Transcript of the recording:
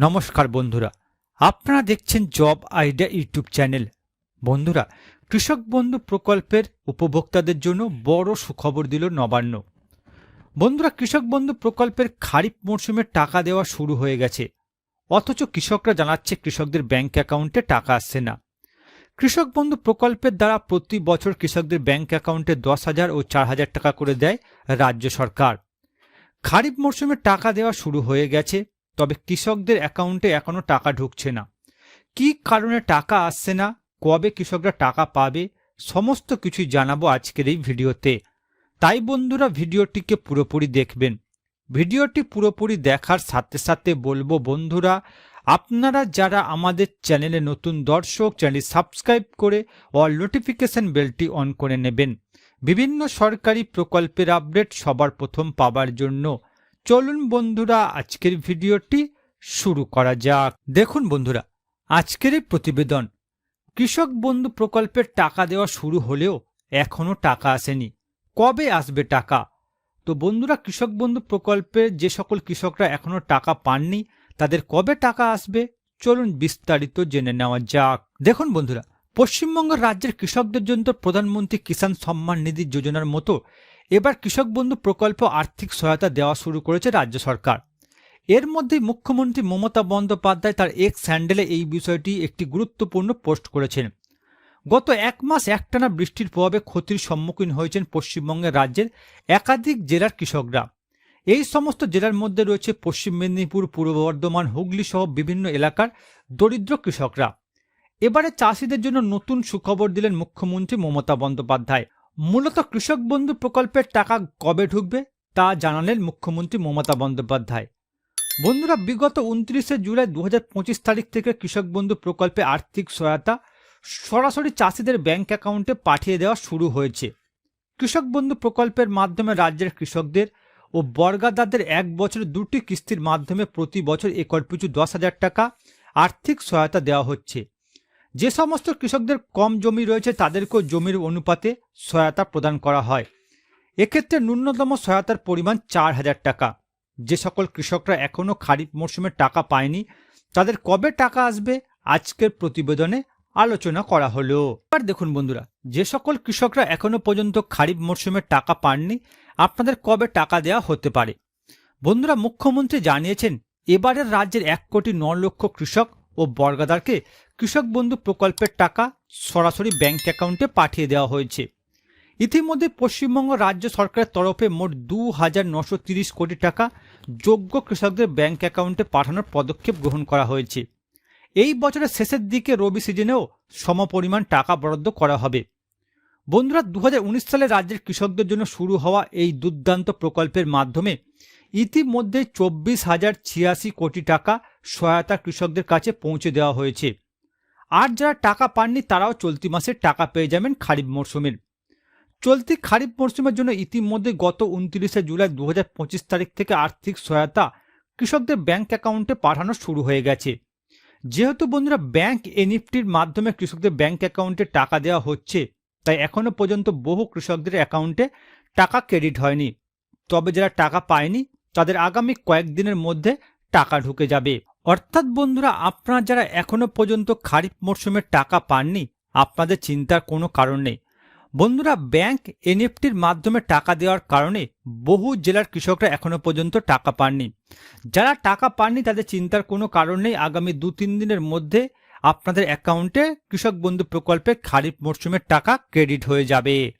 নমস্কার বন্ধুরা। আপনারা দেখছেন জব আইডিয়া ইউটিউব চ্যানেল। বন্ধুরা, কৃষক বন্ধু প্রকল্পের উপভোক্তাদের জন্য বড় সুখবর দিল নবান্ন। বন্ধুরা, কৃষক বন্ধু প্রকল্পের খারিফ মরশুমে টাকা দেওয়া শুরু হয়ে গেছে। অথচ কৃষকরা জানাচ্ছে কৃষকদের ব্যাংক অ্যাকাউন্টে টাকা আসছে না। কৃষক বন্ধু প্রকল্পের দ্বারা প্রতি বছর কৃষকদের ব্যাংক অ্যাকাউন্টে দশ হাজার ও চার হাজার টাকা করে দেয় রাজ্য সরকার। খারিফ মরশুমে টাকা দেওয়া শুরু হয়ে গেছে। তবে কৃষকদের অ্যাকাউন্টে এখনও টাকা ঢুকছে না। কী কারণে টাকা আসছে না? কবে কৃষকরা টাকা পাবে? সমস্ত কিছুই জানাব আজকের এই ভিডিওতে। তাই বন্ধুরা, ভিডিওটিকে পুরোপুরি দেখবেন। ভিডিওটি পুরোপুরি দেখার সাথে সাথে বলব বন্ধুরা, আপনারা যারা আমাদের চ্যানেলে নতুন দর্শক চ্যানেল সাবস্ক্রাইব করে অল নোটিফিকেশন বেলটি অন করে নেবেন। বিভিন্ন সরকারি প্রকল্পের আপডেট সবার প্রথম পাবার জন্য চলুন বন্ধুরা, আজকের ভিডিওটি শুরু করা যাক। দেখুন বন্ধুরা, আজকের এই প্রতিবেদন। কৃষক বন্ধু প্রকল্পের টাকা দেওয়া শুরু হলেও এখনও টাকা আসেনি। কবে আসবে টাকা? তো বন্ধুরা, কৃষক বন্ধু প্রকল্পের যে সকল কৃষকরা এখনও টাকা পাননি, তাদের কবে টাকা আসবে? চলুন বিস্তারিত জেনে নেওয়া যাক। দেখুন বন্ধুরা, পশ্চিমবঙ্গ রাজ্যের কৃষকদের জন্য প্রধানমন্ত্রী কিষাণ সম্মান নিধি যোজনার মতো এবার কৃষক বন্ধু প্রকল্প আর্থিক সহায়তা দেওয়া শুরু করেছে রাজ্য সরকার। এর মধ্যেই মুখ্যমন্ত্রী মমতা বন্দ্যোপাধ্যায় তার এক্স স্যান্ডেলে এই বিষয়টি একটি গুরুত্বপূর্ণ পোস্ট করেছেন। গত এক মাস একটানা বৃষ্টির প্রভাবে ক্ষতির সম্মুখীন হয়েছেন পশ্চিমবঙ্গের রাজ্যের একাধিক জেলার কৃষকরা। এই সমস্ত জেলার মধ্যে রয়েছে পশ্চিম মেদিনীপুর, পূর্ব বর্ধমান, হুগলি সহ বিভিন্ন এলাকার দরিদ্র কৃষকরা। এবারে চাষিদের জন্য নতুন সুখবর দিলেন মুখ্যমন্ত্রী মমতা বন্দ্যোপাধ্যায়। মূলত কৃষক বন্ধু প্রকল্পের টাকা কবে ঢুকবে তা জানালেন মুখ্যমন্ত্রী মমতা বন্দ্যোপাধ্যায়। বন্ধুরা, বিগত উনত্রিশে জুলাই দু হাজার পঁচিশ তারিখ থেকে কৃষক বন্ধু প্রকল্পে আর্থিক সহায়তা সরাসরি চাষিদের ব্যাংক অ্যাকাউন্টে পাঠিয়ে দেওয়া শুরু হয়েছে। কৃষক বন্ধু প্রকল্পের মাধ্যমে রাজ্যের কৃষকদের ও বর্গাদারদের এক বছরে দুটি কিস্তির মাধ্যমে প্রতি বছর একর পিছু দশ হাজার টাকা আর্থিক সহায়তা দেওয়া হচ্ছে। যে সমস্ত কৃষকদের কম জমি রয়েছে, তাদেরকেও জমির অনুপাতে সহায়তা প্রদান করা হয়। এক্ষেত্রে ন্যূনতম সহায়তার পরিমাণ চার হাজার টাকা। যে সকল কৃষকরা এখনও খারিফ মরশুমে টাকা পায়নি, তাদের কবে টাকা আসবে, আজকের প্রতিবেদনে আলোচনা করা হলো। এবার দেখুন বন্ধুরা, যে সকল কৃষকরা এখনও পর্যন্ত খারিফ মরশুমে টাকা পাননি, আপনাদের কবে টাকা দেওয়া হতে পারে? বন্ধুরা, মুখ্যমন্ত্রী জানিয়েছেন, এবারের রাজ্যের এক কোটি ন লক্ষ কৃষক ও বর্গাদারকে কৃষক বন্ধু প্রকল্পের টাকা সরাসরি ব্যাংক অ্যাকাউন্টে পাঠিয়ে দেওয়া হয়েছে। ইতিমধ্যে পশ্চিমবঙ্গ রাজ্য সরকারের তরফে মোট দু হাজার নশো তিরিশ কোটি টাকা যোগ্য কৃষকদের ব্যাংক অ্যাকাউন্টে পাঠানোর পদক্ষেপ গ্রহণ করা হয়েছে। এই বছরের শেষের দিকে রবি সিজনেও সমপরিমাণ টাকা বরাদ্দ করা হবে। বন্ধুরা দু হাজার উনিশ সালে রাজ্যের কৃষকদের জন্য শুরু হওয়া এই দুর্দান্ত প্রকল্পের মাধ্যমে ইতিমধ্যে চব্বিশ হাজার ছিয়াশি কোটি টাকা সহায়তা কৃষকদের কাছে পৌঁছে দেওয়া হয়েছে। আর যারা টাকা পাননি, তারাও চলতি মাসে টাকা পেয়ে যাবেন খারিফ মরশুমের। চলতি খারিফ মরশুমের জন্য ইতিমধ্যে গত উনত্রিশে জুলাই দু হাজার পঁচিশ তারিখ থেকে আর্থিক সহায়তা কৃষকদের ব্যাংক অ্যাকাউন্টে পাঠানো শুরু হয়ে গেছে। যেহেতু বন্ধুরা, ব্যাংক এনইফটির মাধ্যমে কৃষকদের ব্যাংক অ্যাকাউন্টে টাকা দেওয়া হচ্ছে, তাই এখনও পর্যন্ত বহু কৃষকদের অ্যাকাউন্টে টাকা ক্রেডিট হয়নি। তবে যারা টাকা পায়নি, তাদের আগামী কয়েকদিনের মধ্যে টাকা ঢুকে যাবে। অর্থাৎ বন্ধুরা, আপনারা যারা এখনও পর্যন্ত খারিফ মরশুমের টাকা পাননি, আপনাদের চিন্তার কোনো কারণ নেই। বন্ধুরা, ব্যাংক এনএফটির মাধ্যমে টাকা দেওয়ার কারণে বহু জেলার কৃষকরা এখনও পর্যন্ত টাকা পাননি। যারা টাকা পাননি, তাদের চিন্তার কোনো কারণ নেই। আগামী দু তিন দিনের মধ্যে আপনাদের অ্যাকাউন্টে কৃষক বন্ধু প্রকল্পে খারিফ মরশুমের টাকা ক্রেডিট হয়ে যাবে।